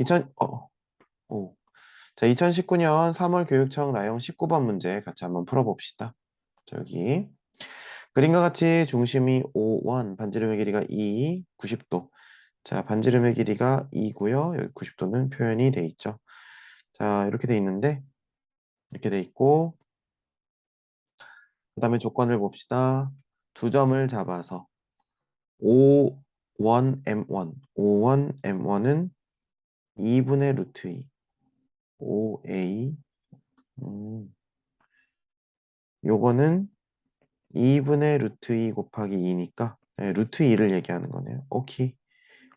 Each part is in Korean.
2000, 어, 오. 자, 2019년 3월 교육청 나형 19번 문제 같이 한번 풀어봅시다. 자, 여기. 그림과 같이 중심이 5, 1, 반지름의 길이가 2, 90도. 자, 반지름의 길이가 2고요. 여기 90도는 표현이 돼 있죠. 자, 이렇게 돼 있는데 이렇게 돼 있고 그 다음에 조건을 봅시다. 두 점을 잡아서 O1, M1, O1, M1은 2분의 루트 2, OA, 음, 요거는 2분의 루트 2 곱하기 2니까 네, 루트 2를 얘기하는 거네요. 오케이.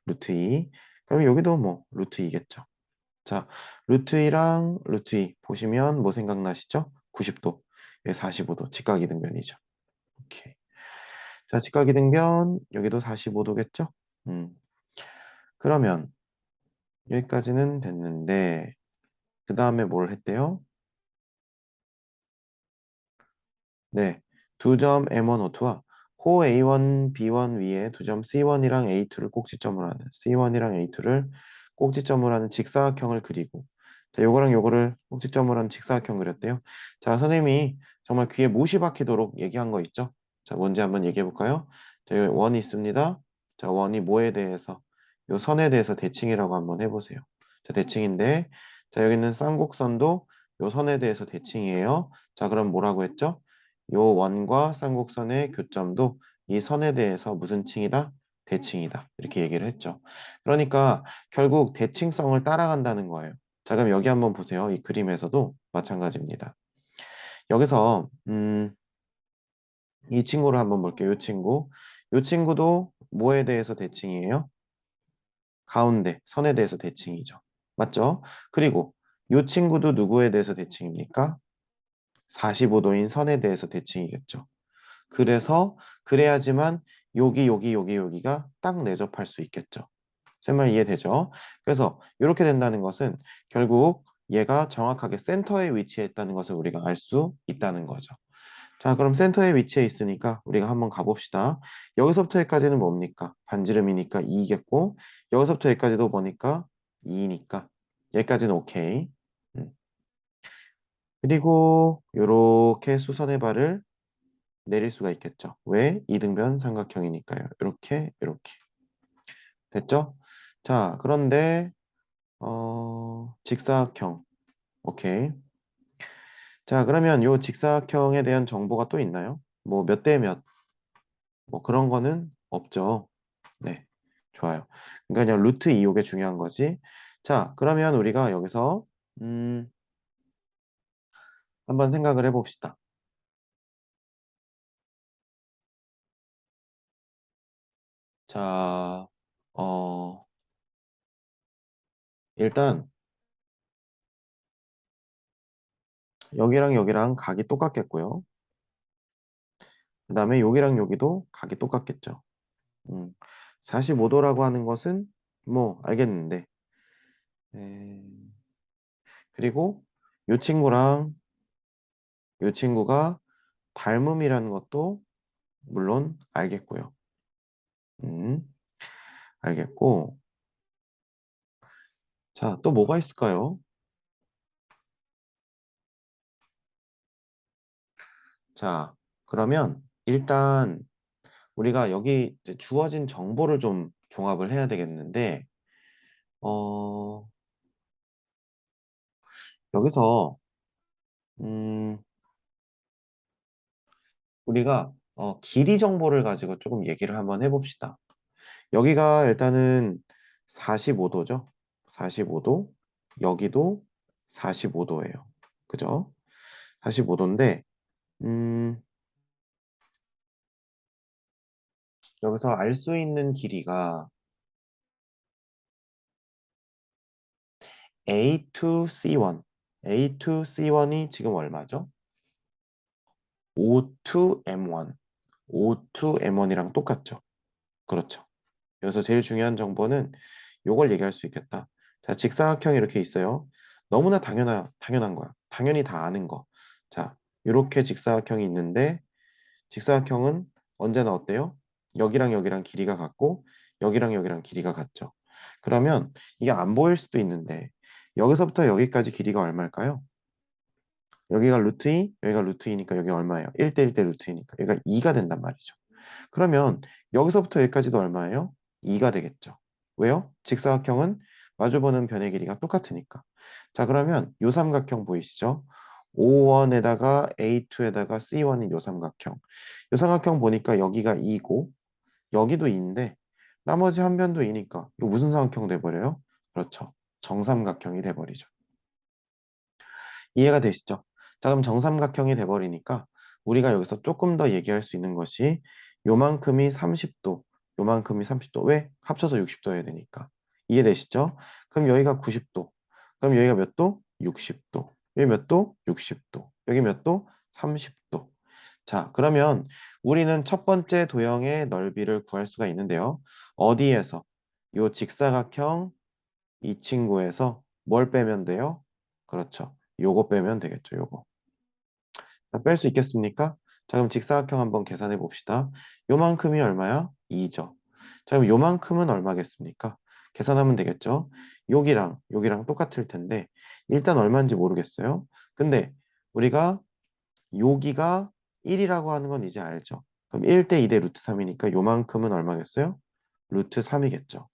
루트 2. 그럼 여기도 뭐 루트 2겠죠. 자, 루트 2랑 루트 2 보시면 뭐 생각나시죠? 90도, 45도 직각이 등변이죠. 오케이. 자, 직각이 등변 여기도 45도겠죠? 음. 그러면 여기까지는 됐는데 그 다음에 뭘 했대요? 네, 두 점 M1O2와 호 A1, B1 위에 두 점 C1이랑 A2를 꼭지점으로 하는 C1이랑 A2를 꼭지점으로 하는 직사각형을 그리고 자, 요거랑 요거를 꼭지점으로 하는 직사각형 그렸대요. 자, 선생님이 정말 귀에 못이 박히도록 얘기한 거 있죠? 자, 뭔지 한번 얘기해 볼까요? 자, 원이 있습니다. 자, 원이 뭐에 대해서? 요 선에 대해서 대칭이라고 한번 해보세요. 자, 대칭인데 자, 여기는 쌍곡선도 요 선에 대해서 대칭이에요. 자, 그럼 뭐라고 했죠? 요 원과 쌍곡선의 교점도 이 선에 대해서 무슨 칭이다? 대칭이다. 이렇게 얘기를 했죠. 그러니까 결국 대칭성을 따라간다는 거예요. 자, 그럼 여기 한번 보세요. 이 그림에서도 마찬가지입니다. 여기서 음, 이 친구를 한번 볼게요. 이 친구. 이 친구도 뭐에 대해서 대칭이에요? 가운데 선에 대해서 대칭이죠. 맞죠? 그리고 이 친구도 누구에 대해서 대칭입니까? 45도인 선에 대해서 대칭이겠죠. 그래서 그래야지만 여기 여기 여기 여기가 딱 내접할 수 있겠죠. 제말 이해되죠? 그래서 이렇게 된다는 것은 결국 얘가 정확하게 센터에 위치했다는 것을 우리가 알 수 있다는 거죠. 자 그럼 센터에 위치해 있으니까 우리가 한번 가봅시다. 여기서부터 여기까지는 뭡니까? 반지름이니까 2겠고 여기서부터 여기까지도 뭐니까 2니까 여기까지는 오케이. 음. 그리고 이렇게 수선의 발을 내릴 수가 있겠죠. 왜? 이등변 삼각형이니까요. 이렇게 이렇게 됐죠? 자 그런데 어, 직사각형 오케이 자 그러면 요 직사각형에 대한 정보가 또 있나요? 뭐 몇 대 몇? 뭐 그런 거는 없죠. 네 좋아요. 그러니까 그냥 루트 2 요게 중요한 거지. 자 그러면 우리가 여기서 음, 한번 생각을 해봅시다. 자, 어, 일단 여기랑 여기랑 각이 똑같겠고요. 그 다음에 여기랑 여기도 각이 똑같겠죠. 음, 45도라고 하는 것은 뭐 알겠는데 에... 그리고 이 친구랑 이 친구가 닮음이라는 것도 물론 알겠고요. 음, 알겠고 자, 또 뭐가 있을까요? 자, 그러면 일단 우리가 여기 주어진 정보를 좀 종합을 해야 되겠는데 어, 여기서 음, 우리가 어, 길이 정보를 가지고 조금 얘기를 한번 해봅시다. 여기가 일단은 45도죠. 45도. 여기도 45도예요. 그죠? 45도인데 음, 여기서 알 수 있는 길이가 A to C1 A to C1이 지금 얼마죠? O to M1 O to M1이랑 똑같죠? 그렇죠. 여기서 제일 중요한 정보는 이걸 얘기할 수 있겠다. 자, 직사각형이 이렇게 있어요. 너무나 당연한, 당연한 거야. 당연히 다 아는 거. 자, 이렇게 직사각형이 있는데 직사각형은 언제나 어때요? 여기랑 여기랑 길이가 같고 여기랑 여기랑 길이가 같죠. 그러면 이게 안 보일 수도 있는데 여기서부터 여기까지 길이가 얼마일까요? 여기가 루트 2, 여기가 루트 2니까 여기 얼마예요? 1대 1대 루트 2니까 여기가 2가 된단 말이죠. 그러면 여기서부터 여기까지도 얼마예요? 2가 되겠죠. 왜요? 직사각형은 마주보는 변의 길이가 똑같으니까. 자 그러면 요 삼각형 보이시죠? O1에다가 A2에다가 C1인 요 삼각형. 요 삼각형 보니까 여기가 2고 여기도 2인데 나머지 한 변도 2니까 이거 무슨 삼각형 돼버려요? 그렇죠. 정삼각형이 돼버리죠. 이해가 되시죠? 자 그럼 정삼각형이 돼버리니까 우리가 여기서 조금 더 얘기할 수 있는 것이 요만큼이 30도, 요만큼이 30도. 왜? 합쳐서 60도 해야 되니까. 이해되시죠? 그럼 여기가 90도. 그럼 여기가 몇 도? 60도. 여기 몇 도? 60도. 여기 몇 도? 30도. 자, 그러면 우리는 첫 번째 도형의 넓이를 구할 수가 있는데요. 어디에서? 요 직사각형 이 친구에서 뭘 빼면 돼요? 그렇죠. 요거 빼면 되겠죠. 요거. 뺄 수 있겠습니까? 자, 그럼 직사각형 한번 계산해 봅시다. 요만큼이 얼마야? 2죠. 자, 그럼 요만큼은 얼마겠습니까? 계산하면 되겠죠. 여기랑 여기랑 똑같을 텐데 일단 얼마인지 모르겠어요. 근데 우리가 여기가 1이라고 하는 건 이제 알죠. 그럼 1대 2대 루트 3이니까 요만큼은 얼마겠어요? 루트 3이겠죠.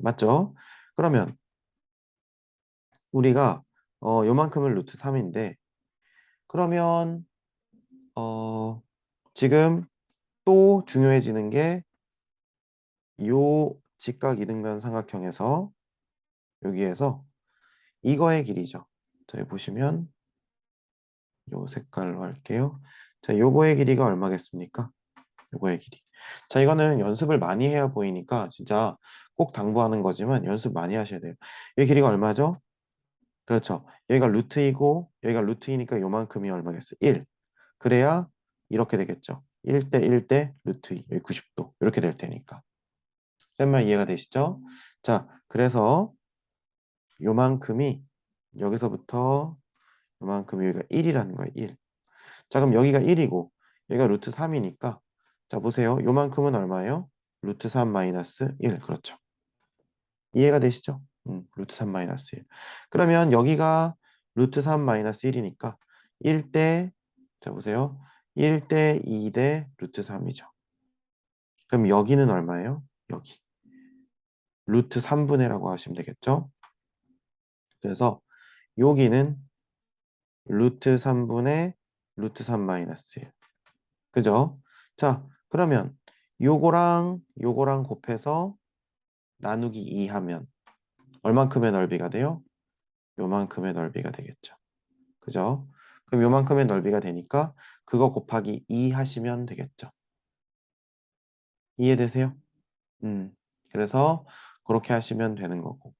맞죠? 그러면 우리가 어, 요만큼은 루트 3인데 그러면 어, 지금 또 중요해지는 게 요 직각 이등변 삼각형에서 여기에서 이거의 길이죠. 자, 여기 보시면 요 색깔로 할게요. 자, 요거의 길이가 얼마겠습니까? 요거의 길이. 자, 이거는 연습을 많이 해야 보이니까 진짜 꼭 당부하는 거지만 연습 많이 하셔야 돼요. 이 길이가 얼마죠? 그렇죠. 여기가 루트이고 여기가 루트이니까 요만큼이 얼마겠어요? 1. 그래야 이렇게 되겠죠. 1대 1대 루트 2, 여기 90도 이렇게 될 테니까. 쌤말 이해가 되시죠? 자, 그래서 요만큼이 여기서부터 요만큼이 여기가 1이라는 거예요. 1. 자, 그럼 여기가 1이고 여기가 루트 3이니까 자, 보세요. 요만큼은 얼마예요? 루트 3 마이너스 1. 그렇죠. 이해가 되시죠? 음, 루트 3 마이너스 1. 그러면 여기가 루트 3 마이너스 1이니까 1대 자 보세요. 1대 2대 루트 3이죠. 그럼 여기는 얼마예요? 여기. 루트 3분의 라고 하시면 되겠죠. 그래서 여기는 루트 3분의 루트 3 마이너스 1. 그죠? 자, 그러면 요거랑 요거랑 곱해서 나누기 2 하면 얼만큼의 넓이가 돼요? 요만큼의 넓이가 되겠죠. 그죠? 그럼 요만큼의 넓이가 되니까 그거 곱하기 2 하시면 되겠죠. 이해되세요? 음, 그래서 그렇게 하시면 되는 거고.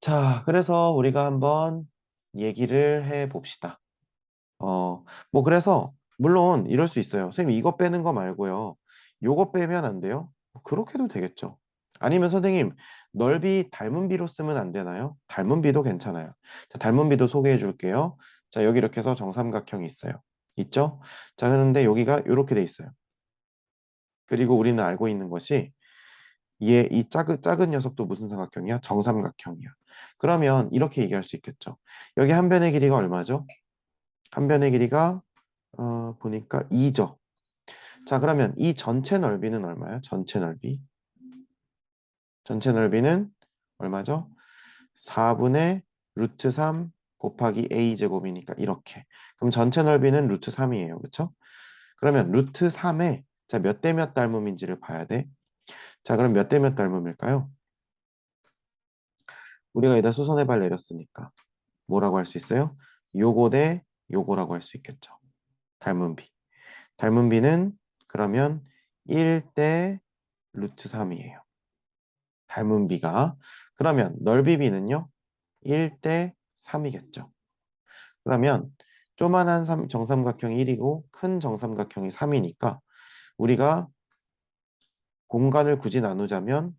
자, 그래서 우리가 한번 얘기를 해 봅시다. 어, 뭐 그래서 물론 이럴 수 있어요. 선생님 이거 빼는 거 말고요. 요거 빼면 안 돼요? 그렇게도 되겠죠. 아니면 선생님 넓이 닮은 비로 쓰면 안 되나요? 닮은 비도 괜찮아요. 자, 닮은 비도 소개해 줄게요. 자, 여기 이렇게 해서 정삼각형이 있어요. 있죠? 자, 그런데 여기가 이렇게 돼 있어요. 그리고 우리는 알고 있는 것이 얘 이 작은 작은 녀석도 무슨 삼각형이야? 정삼각형이야. 그러면 이렇게 얘기할 수 있겠죠. 여기 한 변의 길이가 얼마죠? 한 변의 길이가 어, 보니까 2죠. 자, 그러면 이 전체 넓이는 얼마야? 전체 넓이. 전체 넓이는 얼마죠? 4분의 루트 3 곱하기 a제곱이니까 이렇게. 그럼 전체 넓이는 루트 3이에요. 그렇죠? 그러면 루트 3에 자, 몇 대 몇 닮음인지를 봐야 돼. 자, 그럼 몇 대 몇 닮음일까요? 우리가 여기다 수선의 발 내렸으니까 뭐라고 할 수 있어요? 요거 대 요거라고 할 수 있겠죠. 닮은 비. 닮은 비는 그러면 1 대 루트 3이에요. 닮은 비가. 그러면 넓이 비는요? 1 대 3이겠죠. 그러면 조만한 삼- 정삼각형이 1이고 큰 정삼각형이 3이니까 우리가 공간을 굳이 나누자면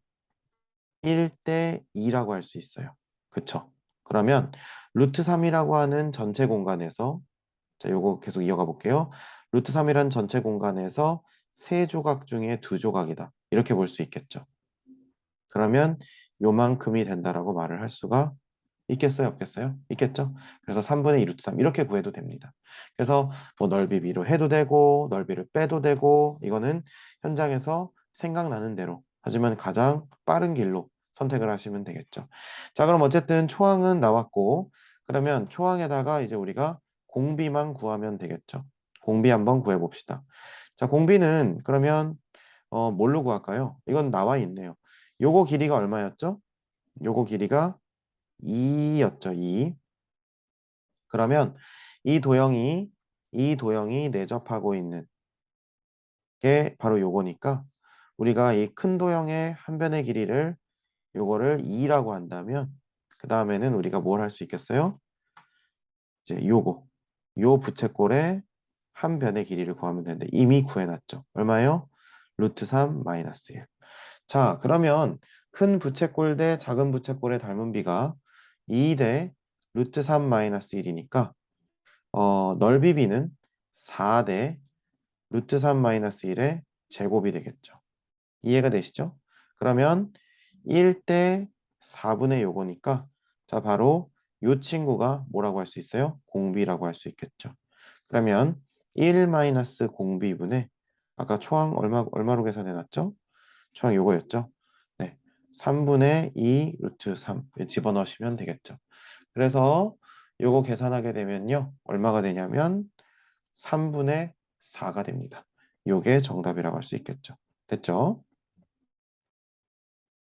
1대 2라고 할 수 있어요. 그쵸? 그러면 루트 3이라고 하는 전체 공간에서 자, 요거 계속 이어가 볼게요. 루트 3이라는 전체 공간에서 세 조각 중에 두 조각이다. 이렇게 볼 수 있겠죠. 그러면 요만큼이 된다라고 말을 할 수가 있겠어요? 없겠어요? 있겠죠? 그래서 3분의 2 루트 3 이렇게 구해도 됩니다. 그래서 뭐 넓이 비로 해도 되고 넓이를 빼도 되고 이거는 현장에서 생각나는 대로 하지만 가장 빠른 길로 선택을 하시면 되겠죠. 자 그럼 어쨌든 초항은 나왔고 그러면 초항에다가 이제 우리가 공비만 구하면 되겠죠. 공비 한번 구해 봅시다. 자 공비는 그러면 어 뭘로 구할까요? 이건 나와 있네요. 요거 길이가 얼마였죠? 요거 길이가 2였죠. 2. 그러면 이 도형이 이 도형이 내접하고 있는 게 바로 요거니까 우리가 이 큰 도형의 한 변의 길이를 요거를 2라고 한다면 그 다음에는 우리가 뭘 할 수 있겠어요? 이제 요거 요 부채꼴의 한 변의 길이를 구하면 되는데 이미 구해놨죠. 얼마요? 루트 3 마이너스 1. 자 그러면 큰 부채꼴 대 작은 부채꼴의 닮은 비가 2 대 루트 3 마이너스 1이니까 어, 넓이 비는 4 대 루트 3 마이너스 1의 제곱이 되겠죠. 이해가 되시죠? 그러면 1대 4분의 요거니까 자 바로 요 친구가 뭐라고 할 수 있어요? 공비라고 할 수 있겠죠. 그러면 1 마이너스 공비분의 아까 초항 얼마 얼마로 계산해 놨죠? 초항 요거였죠. 네. 3분의 2 루트 3 집어넣으시면 되겠죠. 그래서 요거 계산하게 되면요. 얼마가 되냐면 3분의 4가 됩니다. 요게 정답이라고 할 수 있겠죠. 됐죠?